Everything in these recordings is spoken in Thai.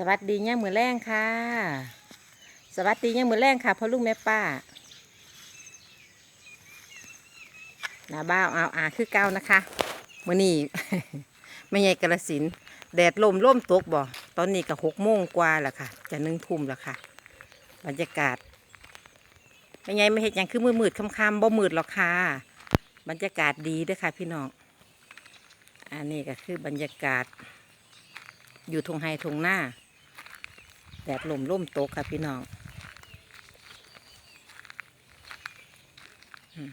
สวัสดีเนี่ยมือแรงค่ะ สวัสดีเนี่ยมือแรงค่ะพ่อลุงแม่ป้าหน้าบ้าเอาอาคือเก่านะคะมื่อนี้ไม่ใหญ่กระสินแดดลมล่มตกบ่ตอนนี้ก็หกโมงกว่าแล้วค่ะ จะนึ่งทุ่มแล้วค่ะ บรรยากาศไม่ใหญ่ไม่เห็นยังคือมืดมืดค่ำๆบ่มืดหรอกค่ะบรรยากาศดีด้วยค่ะ พี่น้องอันนี้ก็คือบรรยากาศอยู่ทงไฮทงหน้า แดดลมล่มตกค่ะพี่น้องอืม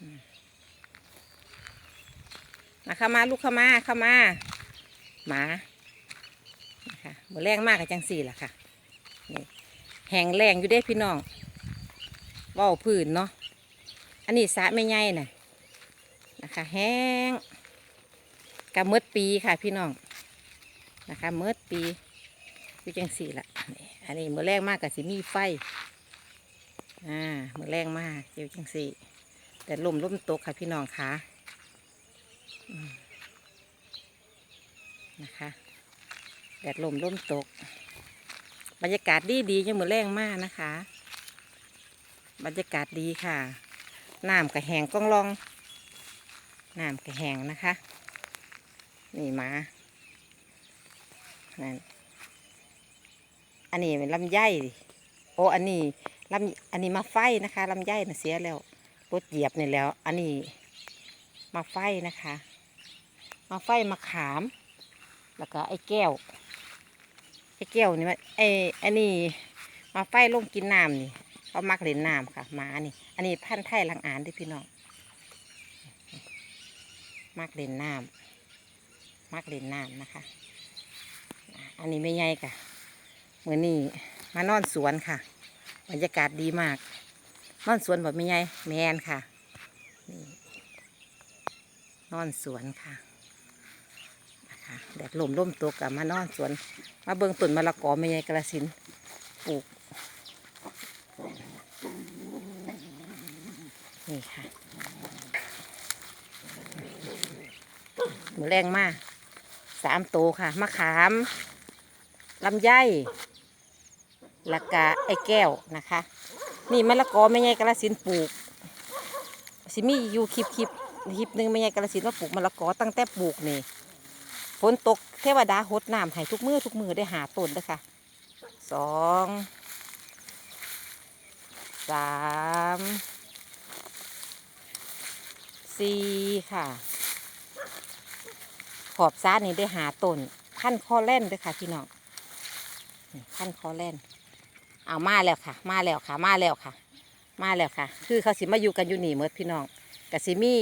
อืมาข้ามาลูกเข้ามาเข้ามาหมานะคะมือแรงมากกับจังสี่ล่ะค่ะนี่แห้งแรงอยู่เด้พี่น้องเว่าวพื้นเนาะอันนี้สะไม่ใหญ่น่ะนะคะ แห้งกระเมดปีค่ะพี่น้องนะคะเมดปี คือจังสี่ละนี่อันนี้มือแรงมากกับสิมีไฟ อ่า มือแรงมากเจียวจังสี่ แต่ลมลมตกค่ะพี่น้องคะนะคะ แดดลมลมตก บรรยากาศดีดียังมือแรงมากนะคะ บรรยากาศดีค่ะ น้ำกระแหงก้องลอง น้ำกระแหงนะคะ นี่มานั่น อันนี้เป็นลำไยโอ้อันนี้ลำอันนี้มาไฟนะคะลำไยนะเสียแล้วรถเหยียบนี่แล้ว อันนี้มาไฟนะคะ มาไฟมาขาม แล้วก็ไอ้แก้วไอ้แก้วนี่มันไอ้อันนี้มาไฟลงกินน้ำนี่เขามักเล่นน้ำค่ะหมานี่ อันนี้พันธุ์ไทยลังอานเด้วยพี่น้องมักเล่นน้ำมักเล่นน้ำนะคะ อันนี้ไม่ใหญ่ค่ะ มือนี้มานอนสวนค่ะ บรรยากาศดีมาก นอนสวนแบบไม่ใหญ่แมนค่ะนี่นอนสวนค่ะนะคะแดดลมล่มตกกับมานอนสวน มาเบิงต้นมะละกอไม่ใหญ่กระสินปลูกนี่ค่ะหมือแรงมากสามโตค่ะมะขามลำไย แล้วก็ไอ้แก้วนะคะ นี่มะละกอไม่ใหญ่กระสินปลูกสิมีอยู่คลิปคลิปคลิปหนึ่งไม่ใหญ่กระสินธุ์ว่าปลูกมะละกอตั้งแต่ปลูกนี่ฝนตกเทวดาหดน้ำให้ทุกมือทุกมือได้หาต้นเด้อค่ะสองสามสี่ค่ะ ขอบซ้านี่ได้หาต้นพันคอแล่นเด้วยค่ะพี่น้องนี่พันคอแล่น เอามาแล้วค่ะ มาแล้วค่ะ มาแล้วค่ะ มาแล้วค่ะ คือเขาสิมาอยู่กันอยู่นี่เมดพี่น้องกสิมี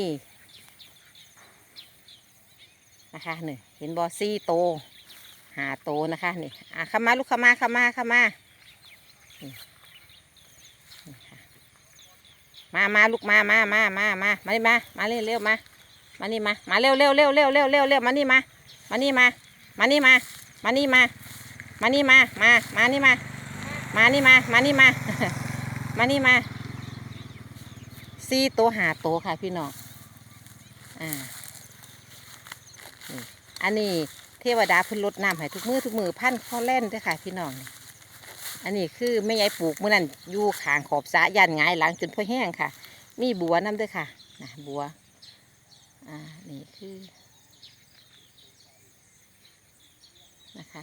นะคะนี่เห็นบอซี่โตหาโตนะคะนี่อะขามาลูกขามาขามาขามามามาลูกมามามามามามานี่มามาเร็วเร็วมามานี่มามาเร็วเร็วเร็วเร็วเร็วเร็วเร็วมานี่มามานี่มามานี่มามานี่มามานี่มามามานี่มา มานี่มา มานี่มา มานี่มาสี่โตวหาโตวค่ะพี่น้อง อ่า อันนี้เทวดาพิ่นลดน้ำให้ทุกมือทุกมือพันข้อแล่นด้วยค่ะพี่น้อง อันนี้คือไม่ยายปลูกเมื่อนั้นอยู่ขางขอบสะยันงายหลังจนพ่อแห้งค่ะ มีบัวน้ำด้วยค่ะนะบัว อ่า นี่คือ นะคะ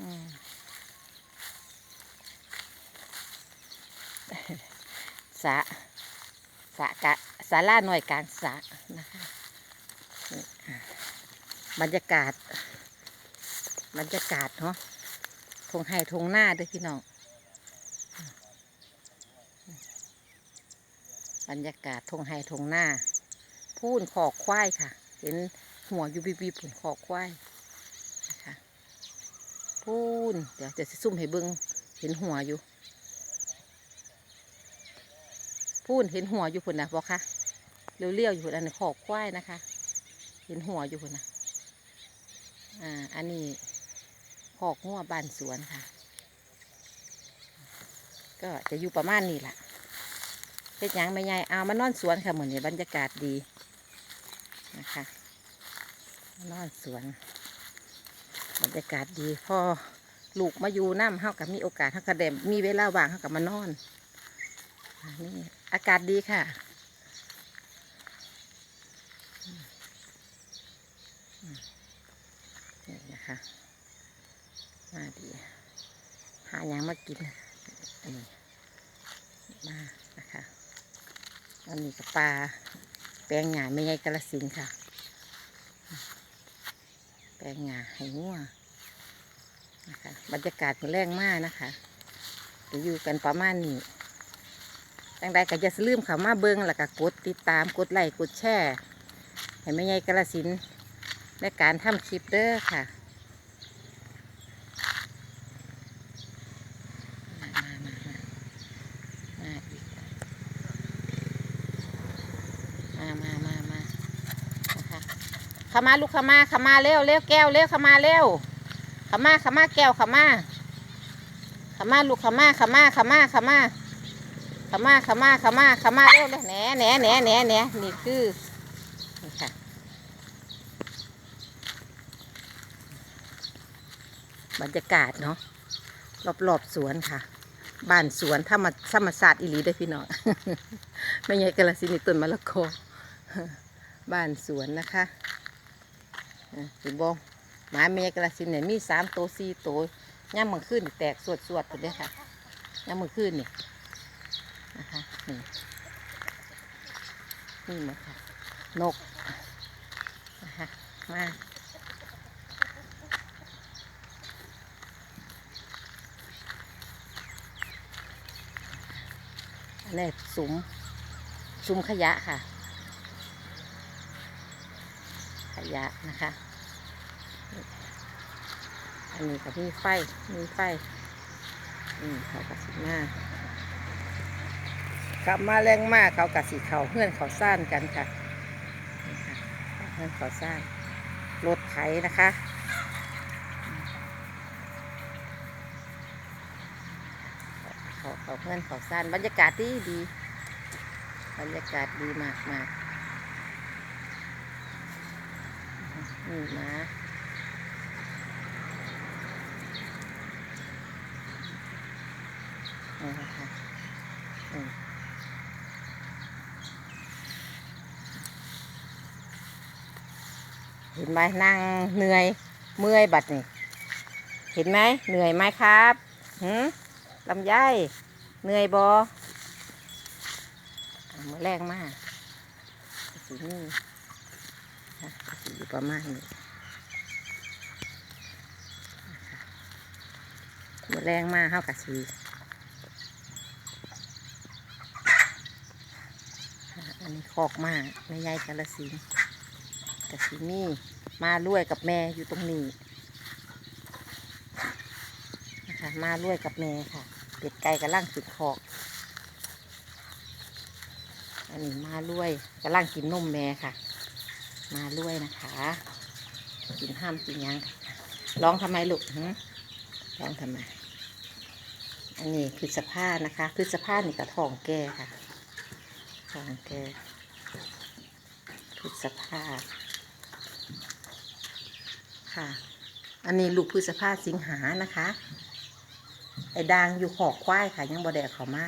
อืม สะสะกะสาราหน่อยกลางสะนะคะบรรยากาศ บรรยากาศเนาะทงไห้ทงหน้าด้วยพี่น้อง บรรยากาศทงไห้ทงหน้า พูนขอกควายค่ะ เห็นหัวอยูบีบีผุนขอกควายนะคะพูนเดี๋ยวจะซุ่มให้เบิ้งเห็นหัวอยู่ พูนเห็นหัวอยู่พุ่นนะบอกค่ะเลี้ยวๆอยู่พุ่นอันนี้ขอกควายนะคะ เห็นหัวอยู่พุ่นนะอ่าอันนี้ขอกงัวบ้านสวนค่ะ ก็จะอยู่ประมาณนี้แหละเฮ็ดหยังไม่ใหญ่เอามานอนสวนค่ะเหมือนนี้บรรยากาศดีนะคะมานอนสวน บรรยากาศดีพอลูกมาอยู่น้ำเฮากับมีโอกาสเฮาก็ได้มีเวลาว่างเฮากับมานอนนี่ อากาศดีค่ะมอืมนี่นะคะมาดี หาหยังมากินนนี้มานะคะอันนี้กับปลาแปลงหงาไม่ใหญ่กระสินค่ะ แปลงหงาให้งัวนะคะบรรยากาศมันแรงมากนะคะ อยู่กันประมาณนี้ ตั้งใดก็จะลืมเขามาเบิ้งแล้วก็กดติดตามกดไลค์กดแชร์ให้ไม่ใหญ่กระสินในการทำคลิปเด้อค่ะมามามามามามามามามานะคะขามาลูกขามาขามาเร็วเร็วแก้วเร็วขามาเร็วขามาขามาแก้วขามาขามาลูกขามาขามาขามาขามา ขามาขามาขามาขามาเร็วเลยแหนแหนแหนแหนแหนนี่คือนี่ค่ะบรรยากาศเนาะรอบๆสวนค่ะ บ้านสวนธรรมธรรมศาสตร์อีหลีได้พี่น้องไม่ใช่กระสินธุ์ต้นมะละกอบ้านสวนนะคะอะเห็นบงหมาเมยกระสินเนี่ยมีสามโตวสี่โตวย่ำมือขึ้นแตกสวดสวดๆไปเลยค่ะย่ำมือขึ้นนี่ นะคะนี่นี่หมดค่ะ นกนะคะมาอันนี้สุมสุมขยะค่ะ ขยะนะคะ อันนี้ก็มีไฟ มีไฟ อืมเขากระสิมาก ขับมาแรงมากเขากระสีเขาเพื่อนเขาซ่านกันค่ะเพื่อนเขาซ่านรถไถนะคะเขาเขาเพื่อนเขาซ่านบรรยากาศดีดี บรรยากาศดีมากมากนี่มานี่นะคะอืม เห็นไหมนั่งเหนื่อยเมื่อยบัดนี่เห็นไหมเหนื่อยไหมครับหืมลำไยเหนื่อยบอมือแรงมากสีนี่สีประมาณนี้มือแรงมากเข้ากับสีอันนี้คอกมากแม่ยายกาลสิน ธุ์กสิมีมาลุยกับแม่อยู่ตรงนี้นะคะมาลุยกับแม่ค่ะ เป็ดไก่กำลังกินคอกอันนี้มาลุยกำลังกินนมแม่ค่ะ มาลุยนะคะ กินห้ามกินยังร้องทำไมลูกหึร้องทำไมอันนี้คือสภาพนะคะคือสภาพนี่กระทองแก่ค่ะของแกพฤษภา ค่ะ อันนี้ลูกพฤษภาสิงหานะคะ ไอ้ดางอยู่ขอกควายค่ะ ยังบ่แดกเขามา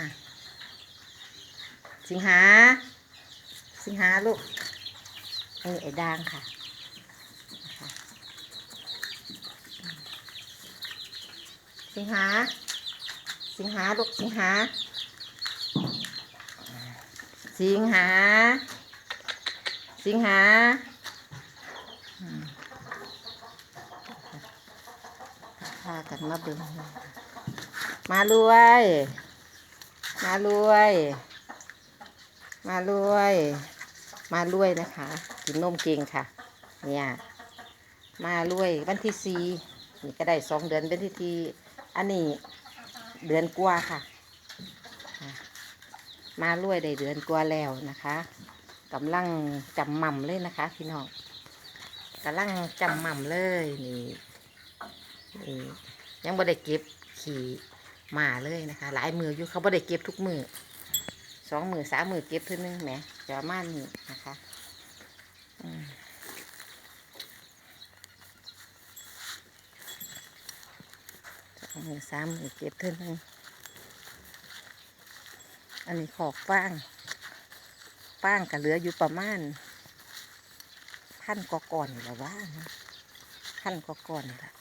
สิงหา สิงหาลูกเออไอ้ดางค่ะสิงหา สิงหาลูกสิงหา สิงหา สิงหาอืมพา กันมาเบิ่งมารวย มารวย มารวย มารวยนะคะ กินนมเก่งค่ะ เนี่ยมารวยวันที่สี่นี่ก็ได้สองเดือนเป็นที่ทีอันนี้เดือนกว่าค่ะ มารวยได้เดือนกว่าแล้วนะคะกำลังจำหม่ำเลยนะคะ พี่น้องกำลังจำหม่ำเลยนี่นี่ ยังบ่ได้เก็บขี่มาเลยนะคะ หลายมืออยู่เขาบ่ได้เก็บทุกมือสองมือสามมือเก็บเท่านึงแหมจะประมาณนี้นะคะสอืมมือสามมือเจ็ดเท่านึงอันนี้ขอกป้าง ป้างก็เหลืออยู่ประมาณพันกว่าก่อนนี่แหละว่านะพันกว่าก่อนแหละ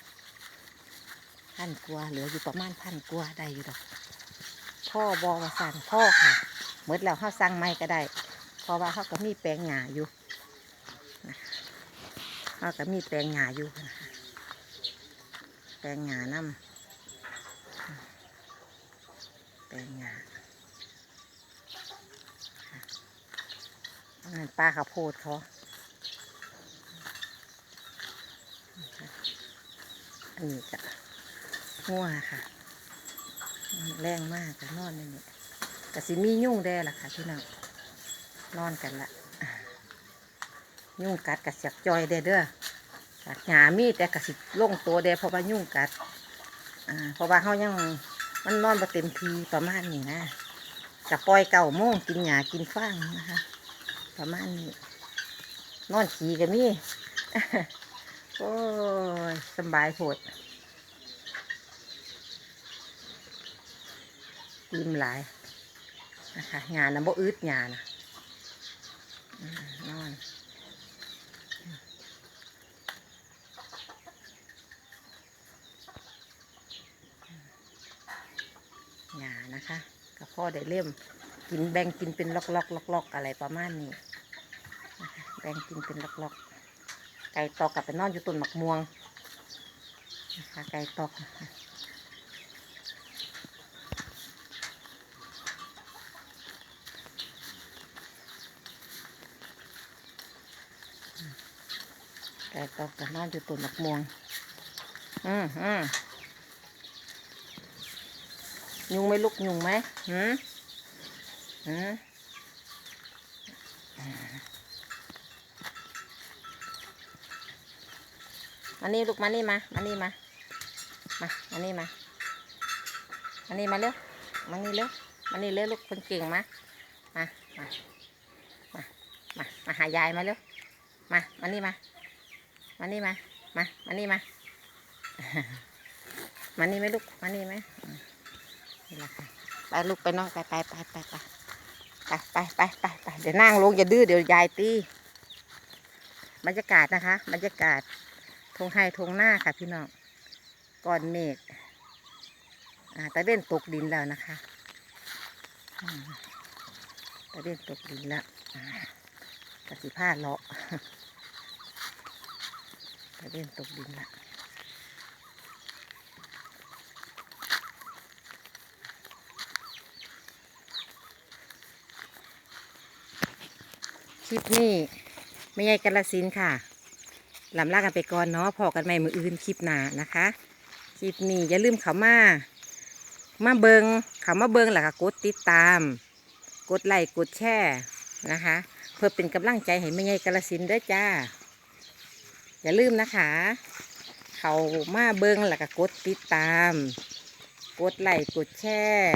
พันกว่าเหลืออยู่ประมาณพันกว่าได้อยู่ดอก พ่อบอวาสันพ่อค่ะเมื่อแล้วเขาสั่งไม่ก็ได้ เพราะว่าเขาก็มีแปลงหญ้าอยู่เขาก็มีแปลงหญ้าอยู่นะคะแปลงหญ้าน้ำแปลงหญ้านนั้นปลาข้าวโพดเขาอันนี้ก็ งัวค่ะ แรงมากก็นอนในนี่กสิมียุ่งแด้ล่ะค่ะพี่น้องนอนกันละยุ่งกัดกระเสียกจอยแด้เด้อกัดหยามีแต่กระสิลงตัวแด้เพราะว่ายุ่งกัดอ่าเพราะว่าเขายังมันนอนมาเต็มทีประมาณนี้นะกับปล่อยเก่าโม่งกินหยากินฟางนะคะ ประมาณนี้ นอนขี่กันนี่โอ้ยสบายโหด ริมหลายนะคะงานนะบ่อึดงานนะอืมนอนงานนะคะกับพ่อได้เล่มกินแบ่งกินเป็นล็อกล็อกล็อกล็อกอะไรประมาณนี้นะะแบ่งกินเป็นล็อกล็อกไก่ตอกกลับไปนอนอยู่ต้นหมักม่วงนะคะไก่ตอก นะคะไก่ตอกกับนอนอยู่ต้นมะม่วงอืมอืมยุงไหม่ลุกยุงไหมหืมหืมมานี่ลูกมานี่มา มานี่มา มา มานี่มา มานี่มาเร็ว มานี่เร็ว มานี่เร็วลูกคนเก่งมา มา มา มา มามาหายายมาเร็ว มา มานี่มา มานี่มา มา มานี่มา มานี่ไหมลูก มานี่ไหมนี่ละค่ะ ไปลูกไปนอนไปไปไปไปไปไปไปไปไปไปเดี๋ยวนั่งลงอย่าดื้อเดี๋ยวยายตีบรรยากาศนะคะบรรยากาศทงไฮทงหน้าค่ะพี่น้องก่อนเมฆอ่าตะเวนตกดินแล้วนะคะตะเวนตกดินแล้วกระสิผ้าเลาะ ตะเวนตกดินละคลิปนี้ไม่ใช่กาลสินค่ะลำลากันไปก่อนเนาะพอกันใหม่มืออื่นคลิปหน้านะคะ คลิปนี้อย่าลืมเขามามาเบิงเขามาเบิงแล้วก็กดติดตาม กดไลค์กดแชร์นะคะ เพื่อเป็นกำลังใจให้ไม่ใช่กาลสินด้อจ้า อย่าลืมนะคะ เขามาเบิ้งแล้วก็กดติดตาม กดไลค์กดแชร์